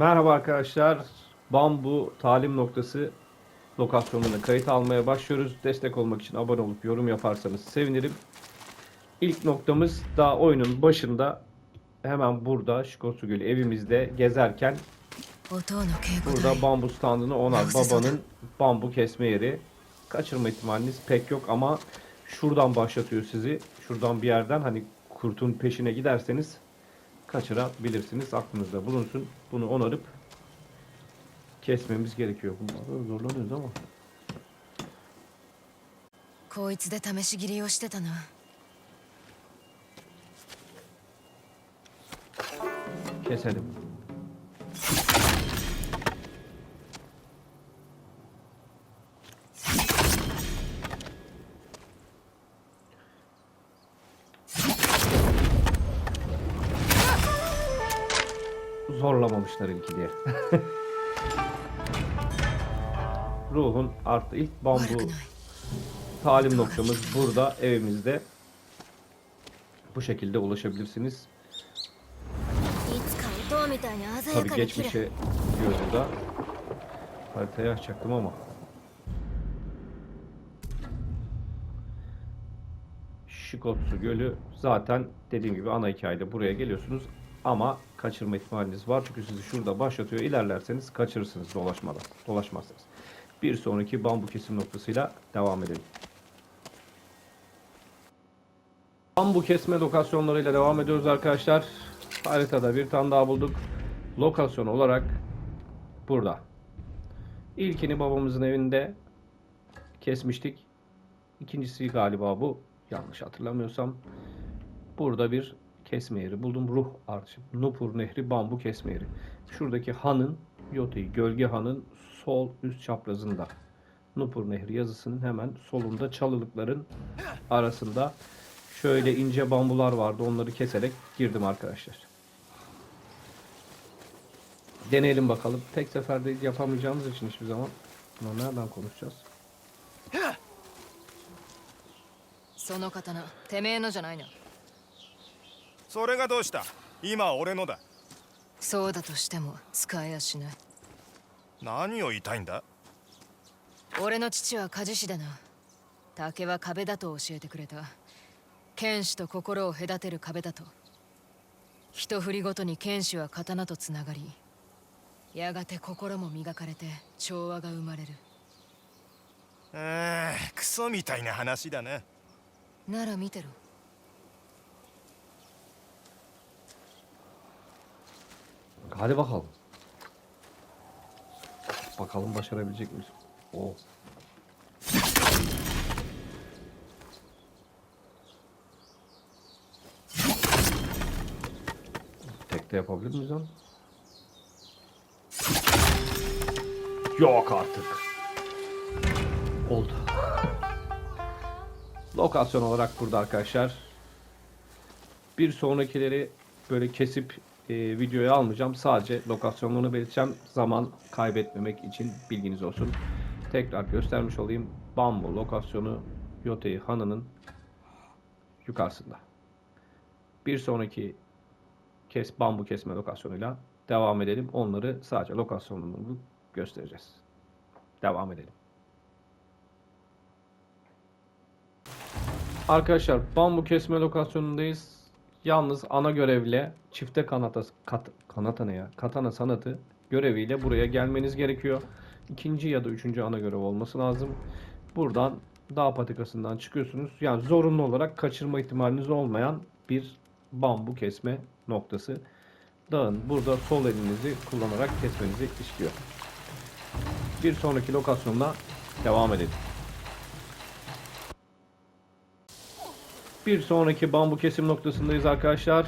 Merhaba arkadaşlar. Bambu Talim Noktası lokasyonuna kayıt almaya başlıyoruz. Destek olmak için abone olup yorum yaparsanız sevinirim. İlk noktamız daha oyunun başında hemen burada Şikosu Gölü evimizde gezerken burada bambu standını onar. Babanın bambu kesme yeri. Kaçırma ihtimaliniz pek yok ama şuradan başlatıyor sizi. Şuradan bir yerden hani kurtun peşine giderseniz kaçırabilirsiniz. Aklınızda bulunsun. Bunu onarıp kesmemiz gerekiyor. Bunlarda zorlanıyoruz ama. こいつで試し切りをしてたな Keselim. zorlamamışlar ilki diye. Ruhun artı ilk bambu talim noktamız burada evimizde. Bu şekilde ulaşabilirsiniz. Tabi geçmişe diyor burada. Haritayı açacaktım ama. Şikotsu Gölü zaten dediğim gibi ana hikayede buraya geliyorsunuz ama kaçırma ihtimaliniz var. Çünkü sizi şurada başlatıyor. İlerlerseniz kaçırırsınız dolaşmadan. Dolaşmazsınız. Bir sonraki bambu kesim noktasıyla devam edelim. Bambu kesme lokasyonlarıyla devam ediyoruz arkadaşlar. Haritada bir tane daha bulduk. Lokasyon olarak burada. İlkini babamızın evinde kesmiştik. İkincisi galiba bu. Yanlış hatırlamıyorsam. Burada bir kesme yeri buldum. Ruh arşiv. Nupur Nehri bambu kesme yeri. Şuradaki hanın, Yoti gölge hanın sol üst çaprazında. Nupur Nehri yazısının hemen solunda çalılıkların arasında şöyle ince bambular vardı. Onları keserek girdim arkadaşlar. Deneyelim bakalım. Tek seferde yapamayacağımız için hiçbir zaman. Ama nereden konuşacağız? その刀てめえのじゃないの それがどうした？今は俺のだ。そうだとしても使えやしない。何を言いたいんだ？俺の父は鍛冶師だな。竹は壁だと教えてくれた。剣士と心を隔てる壁だと。一振りごとに剣士は刀とつながりやがて心も磨かれて調和が生まれる。あークソみたいな話だななら見てろ Hadi bakalım. Bakalım başarabilecek miyiz? Oo. Tek de yapabilir miyiz lan? Yok artık. Oldu. Lokasyon olarak burada arkadaşlar. Bir sonrakileri böyle kesip e, videoya almayacağım. Sadece lokasyonlarını belirteceğim. Zaman kaybetmemek için bilginiz olsun. Tekrar göstermiş olayım. Bambu lokasyonu Yotei Hanı'nın yukarısında. Bir sonraki kes bambu kesme lokasyonuyla devam edelim. Onları sadece lokasyonunu göstereceğiz. Devam edelim. Arkadaşlar bambu kesme lokasyonundayız. Yalnız ana görevle çifte kanata kat, kanata ne ya? Katana sanatı göreviyle buraya gelmeniz gerekiyor. İkinci ya da üçüncü ana görev olması lazım. Buradan dağ patikasından çıkıyorsunuz. Yani zorunlu olarak kaçırma ihtimaliniz olmayan bir bambu kesme noktası. Dağın burada sol elinizi kullanarak kesmenizi istiyor. Bir sonraki lokasyonla devam edelim. Bir sonraki bambu kesim noktasındayız arkadaşlar.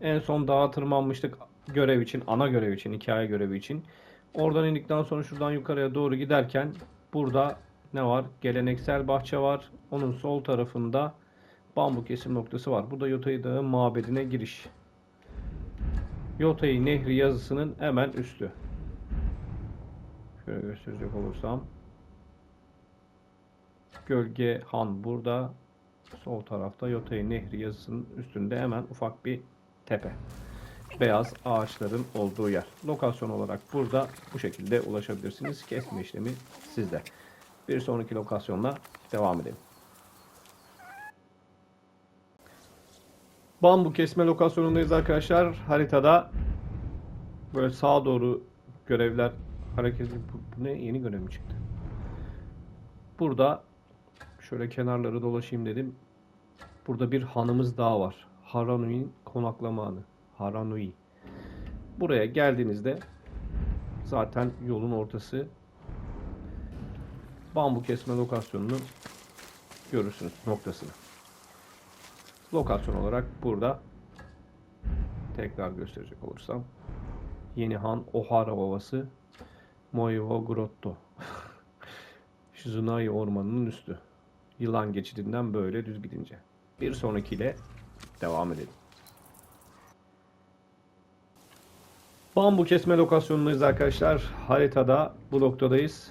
En son dağa tırmanmıştık görev için, ana görev için, hikaye görevi için. Oradan indikten sonra şuradan yukarıya doğru giderken burada ne var? Geleneksel bahçe var. Onun sol tarafında bambu kesim noktası var. Bu da Yotay Dağı mabedine giriş. Yotay Nehri yazısının hemen üstü. Şöyle gösterecek olursam. Gölge Han burada. Sol tarafta Yotay Nehri yazısının üstünde hemen ufak bir tepe. beyaz ağaçların olduğu yer. Lokasyon olarak burada bu şekilde ulaşabilirsiniz. Kesme işlemi sizde. Bir sonraki lokasyonla devam edelim. Bambu kesme lokasyonundayız arkadaşlar. Haritada böyle sağa doğru görevler hareket bu, bu ne yeni görev mi çıktı? Burada şöyle kenarları dolaşayım dedim. Burada bir hanımız daha var. Haranui'nin konaklama hanı. Haranui. Buraya geldiğinizde zaten yolun ortası bambu kesme lokasyonunu görürsünüz noktasını. Lokasyon olarak burada tekrar gösterecek olursam Yeni Han Ohara Ovası Moiwo Grotto Shizunai Ormanı'nın üstü. Yılan geçidinden böyle düz gidince. Bir sonrakiyle devam edelim. Bambu kesme lokasyonundayız arkadaşlar. Haritada bu noktadayız.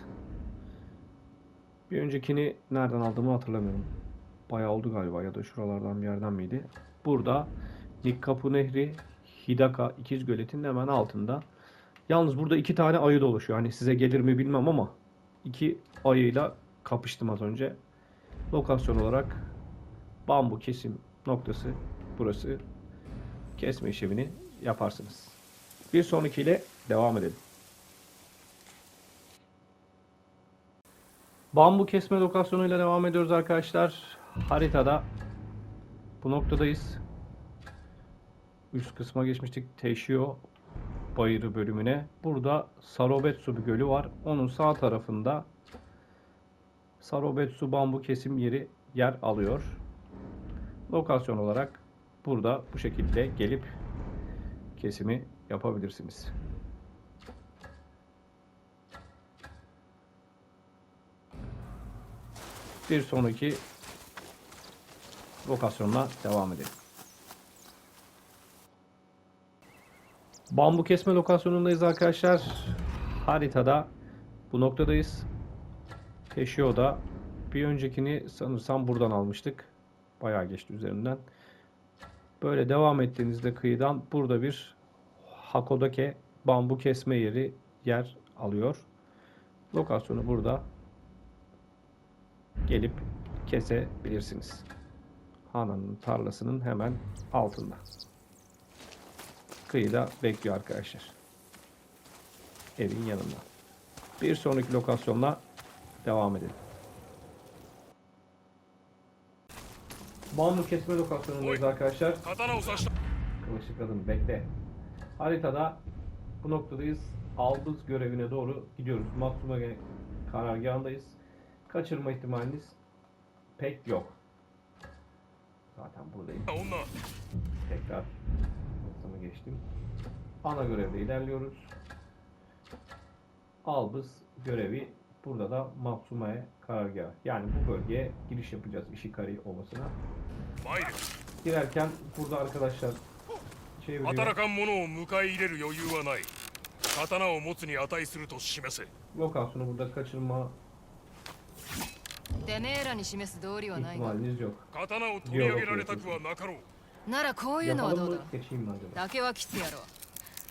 Bir öncekini nereden aldığımı hatırlamıyorum. Bayağı oldu galiba ya da şuralardan bir yerden miydi? Burada Nikkapu Nehri Hidaka İkiz Göleti'nin hemen altında. Yalnız burada iki tane ayı dolaşıyor. Hani size gelir mi bilmem ama iki ayıyla kapıştım az önce. Lokasyon olarak bambu kesim noktası burası. Kesme işlemini yaparsınız. Bir sonrakiyle devam edelim. Bambu kesme lokasyonuyla devam ediyoruz arkadaşlar. Haritada bu noktadayız. Üst kısma geçmiştik. Teishio bayırı bölümüne. Burada Sarobetsu bir gölü var. Onun sağ tarafında Sarobetsu bambu kesim yeri yer alıyor. Lokasyon olarak burada bu şekilde gelip kesimi yapabilirsiniz. Bir sonraki lokasyonla devam edelim. Bambu kesme lokasyonundayız arkadaşlar. Haritada bu noktadayız. Teşio'da bir öncekini sanırsam buradan almıştık. Bayağı geçti üzerinden. Böyle devam ettiğinizde kıyıdan burada bir Hakodake bambu kesme yeri yer alıyor. Lokasyonu burada gelip kesebilirsiniz. Hana'nın tarlasının hemen altında. Kıyıda bekliyor arkadaşlar. Evin yanında. Bir sonraki lokasyonla devam edelim. Mamur kesme lokasyonundayız arkadaşlar. Katana uzaklaştı. Kılıçlı kadın bekle. Haritada bu noktadayız. Aldız görevine doğru gidiyoruz. Maksuma karargahındayız. Kaçırma ihtimaliniz pek yok. Zaten buradayım. Tekrar noktamı geçtim. Ana görevde ilerliyoruz. Albız görevi burada da Matsuma'ya karargah. Yani bu bölgeye giriş yapacağız Ishikari Ovası'na. 参る Girerken burada arkadaşlar çeviriyor. 働かん者を迎え入れる余裕はない刀を持つに値すると示せ Lokasyonu burada kaçırma てめえらに示す道理はないが ihtimaliniz yok. 刀を取り上げられたくはなかろうならこういうのはど Yapalım う mı だ geçeyim mi acaba? 竹はきつやろ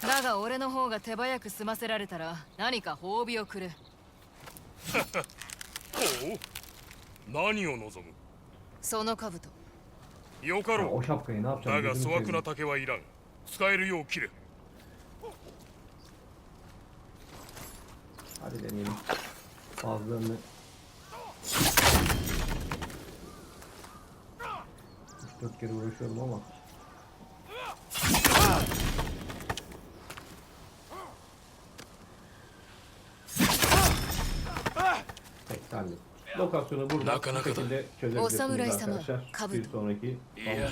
だが俺の方が手早く済ませられたら何か褒美をくれ おお何を望む？その兜。よかろう。だが粗悪な竹はいらん。使えるよう切れ。あれでみんな危ねえる lokasyonu burada bu şekilde çözebilirsiniz arkadaşlar. Bir sonraki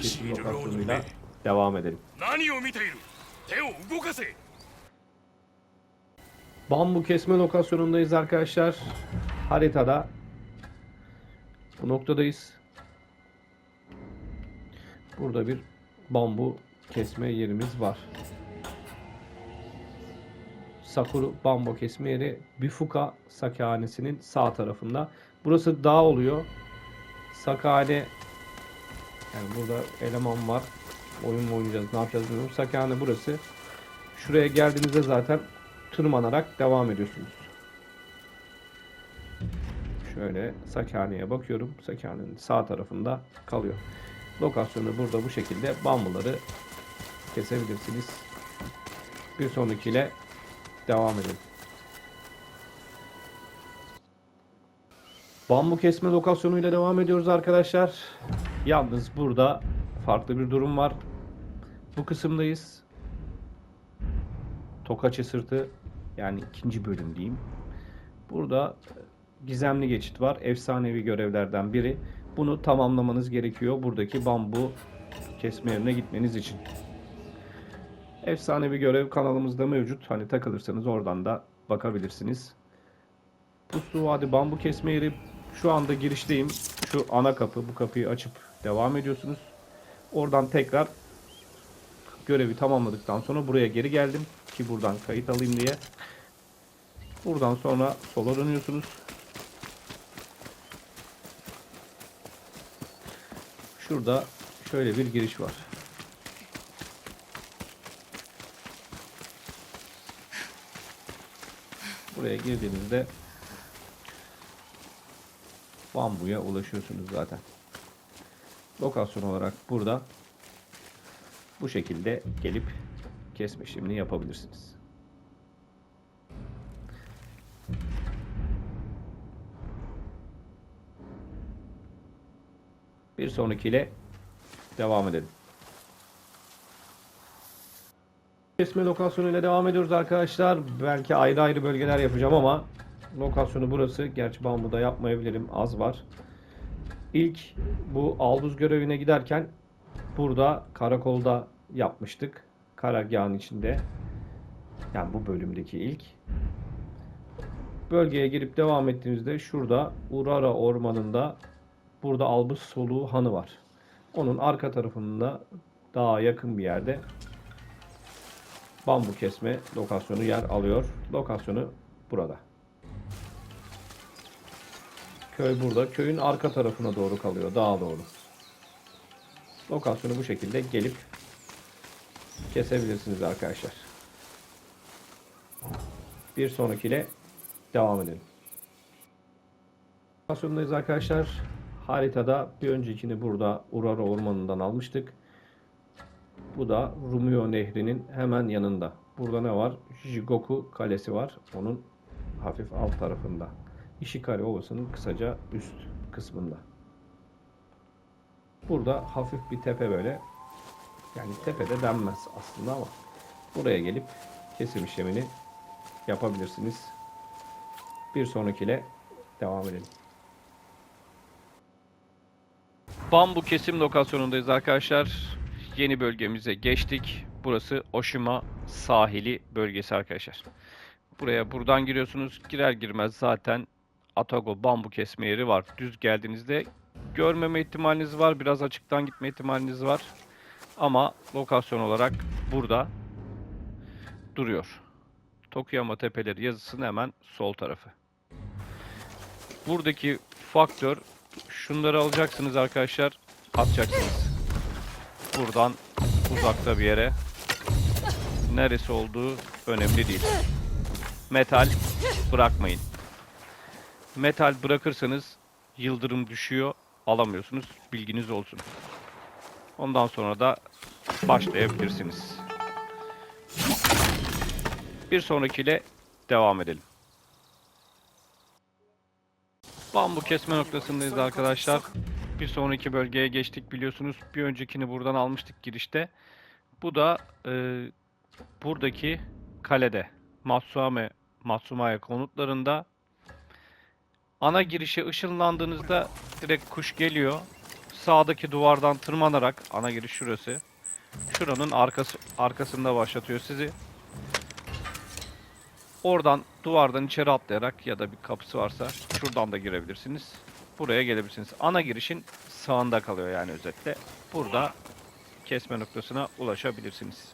son lokasyonuyla devam edelim. Bambu kesme lokasyonundayız arkadaşlar. Haritada. Bu noktadayız. Burada bir bambu kesme yerimiz var. Sakuru bambu kesme yeri Bifuka Sakahanesi'nin sağ tarafında. Burası dağ oluyor. Sakahane yani burada eleman var. oyun mu oynayacağız, ne yapacağız bilmiyorum. Sakane burası. Şuraya geldiğinizde zaten tırmanarak devam ediyorsunuz. Şöyle Sakane'ye bakıyorum. Sakane'nin sağ tarafında kalıyor. Lokasyonu burada bu şekilde bambuları kesebilirsiniz. Bir sonrakiyle devam edelim. Bambu kesme lokasyonuyla devam ediyoruz arkadaşlar. Yalnız burada farklı bir durum var. Bu kısımdayız. Tokaçı sırtı yani ikinci bölüm diyeyim. Burada gizemli geçit var. Efsanevi görevlerden biri. Bunu tamamlamanız gerekiyor buradaki bambu kesme yerine gitmeniz için. Efsanevi görev kanalımızda mevcut. Hani takılırsanız oradan da bakabilirsiniz. Puslu Vadi bambu kesme yeri şu anda girişteyim. Şu ana kapı bu kapıyı açıp devam ediyorsunuz. Oradan tekrar görevi tamamladıktan sonra buraya geri geldim ki buradan kayıt alayım diye. Buradan sonra sola dönüyorsunuz. Şurada şöyle bir giriş var. Buraya girdiğinizde bambuya ulaşıyorsunuz zaten. Lokasyon olarak burada bu şekilde gelip kesme işlemini yapabilirsiniz. Bir sonrakiyle devam edelim. Kesme lokasyonuyla devam ediyoruz arkadaşlar. Belki ayrı ayrı bölgeler yapacağım ama lokasyonu burası. Gerçi bambuda yapmayabilirim. Az var. İlk bu Alduz görevine giderken burada karakolda yapmıştık. Karargahın içinde. Yani bu bölümdeki ilk. Bölgeye girip devam ettiğimizde şurada Urara ormanında burada Albus Soluğu Hanı var. Onun arka tarafında daha yakın bir yerde bambu kesme lokasyonu yer alıyor. Lokasyonu burada. Köy burada. Köyün arka tarafına doğru kalıyor. Dağa doğru. Lokasyonu bu şekilde gelip kesebilirsiniz arkadaşlar. Bir sonrakiyle devam edelim. Lokasyondayız arkadaşlar. Haritada bir öncekini burada Urara Ormanı'ndan almıştık. Bu da Rumio Nehri'nin hemen yanında. Burada ne var? Jigoku Kalesi var. Onun hafif alt tarafında. Ishikari Ovası'nın kısaca üst kısmında. Burada hafif bir tepe böyle. Yani tepede denmez aslında ama buraya gelip kesim işlemini yapabilirsiniz. Bir sonrakiyle devam edelim. Bambu kesim lokasyonundayız arkadaşlar. Yeni bölgemize geçtik. Burası Oshima sahili bölgesi arkadaşlar. Buraya buradan giriyorsunuz. Girer girmez zaten Atago bambu kesme yeri var. Düz geldiğinizde görmeme ihtimaliniz var. Biraz açıktan gitme ihtimaliniz var. Ama lokasyon olarak burada duruyor. Tokuyama Tepeleri yazısının hemen sol tarafı. Buradaki faktör şunları alacaksınız arkadaşlar. Atacaksınız. Buradan uzakta bir yere. Neresi olduğu önemli değil. Metal bırakmayın. Metal bırakırsanız yıldırım düşüyor, alamıyorsunuz. Bilginiz olsun. Ondan sonra da başlayabilirsiniz. Bir sonrakiyle devam edelim. Bambu kesme noktasındayız arkadaşlar. Bir sonraki bölgeye geçtik biliyorsunuz. Bir öncekini buradan almıştık girişte. Bu da e, buradaki kalede Matsuame Matsumaya konutlarında ana girişe ışınlandığınızda direkt kuş geliyor. Sağdaki duvardan tırmanarak ana giriş şurası. Şuranın arkası arkasında başlatıyor sizi. Oradan duvardan içeri atlayarak ya da bir kapısı varsa şuradan da girebilirsiniz. Buraya gelebilirsiniz. Ana girişin sağında kalıyor yani özetle. Burada kesme noktasına ulaşabilirsiniz.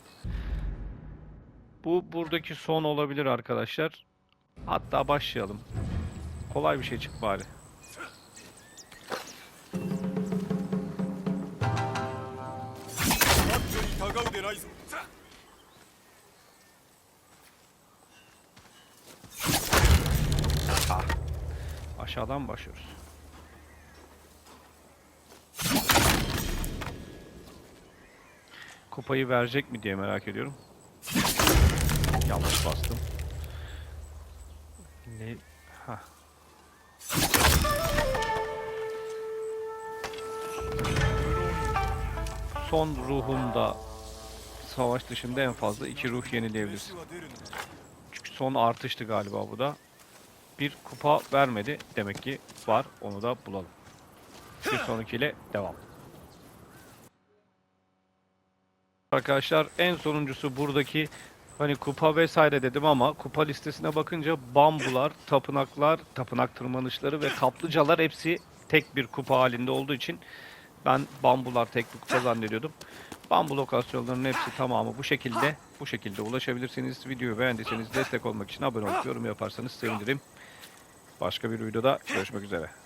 Bu buradaki son olabilir arkadaşlar. Hatta başlayalım kolay bir şey çık bari. Ah. Aşağıdan başlıyoruz. Kupayı verecek mi diye merak ediyorum. Yanlış bastım. Son ruhunda savaş dışında en fazla iki ruh yenileyebilirsin. Çünkü son artıştı galiba bu da. Bir kupa vermedi. Demek ki var. Onu da bulalım. Bir sonrakiyle devam. Arkadaşlar en sonuncusu buradaki hani kupa vesaire dedim ama kupa listesine bakınca bambular, tapınaklar, tapınak tırmanışları ve kaplıcalar hepsi tek bir kupa halinde olduğu için ben bambular tek kupa zannediyordum. Bambu lokasyonlarının hepsi tamamı bu şekilde. Bu şekilde ulaşabilirsiniz. Videoyu beğendiyseniz destek olmak için abone olup yorum yaparsanız sevinirim. Başka bir videoda görüşmek üzere.